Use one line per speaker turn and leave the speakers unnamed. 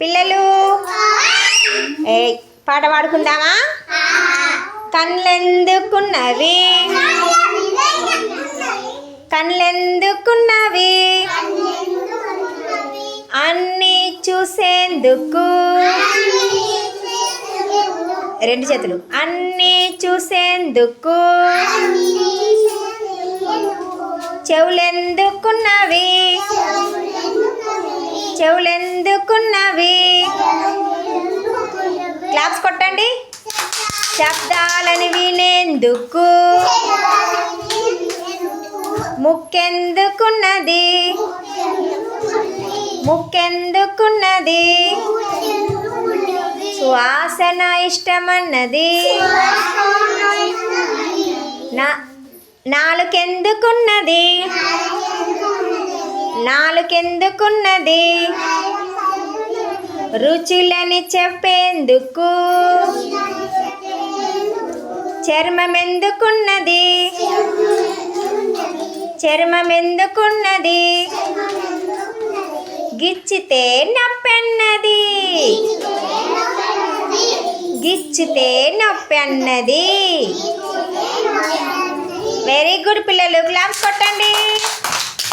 పిల్లలు? ఏ పాట పాడుకుందామా? కళ్ళెందుకున్నవి? కళ్ళెందుకున్నవి? అన్నీ చూసేందుకు? రెండు చేతులు. అన్నీ చూసేందుకు. చెవులెందుకున్నవి? చెవులెందుకున్నవి క్లాప్స్ కొట్టండి. శబ్దాలని వినేందుకు ముక్కెందుకున్నది. ముక్కెందుకున్నది. సువాసన ఇష్టమన్నది. నా నాలుకెందుకున్నది. నాలుకెందుకున్నది. రుచులని చెప్పేందుకు? చర్మం ఎందుకున్నది చర్మం ఎందుకున్నది గిచ్చితే నొప్పన్నది? గిచ్చితే నొప్పి అన్నది వెరీ గుడ్ పిల్లలు క్లాప్స్ కొట్టండి.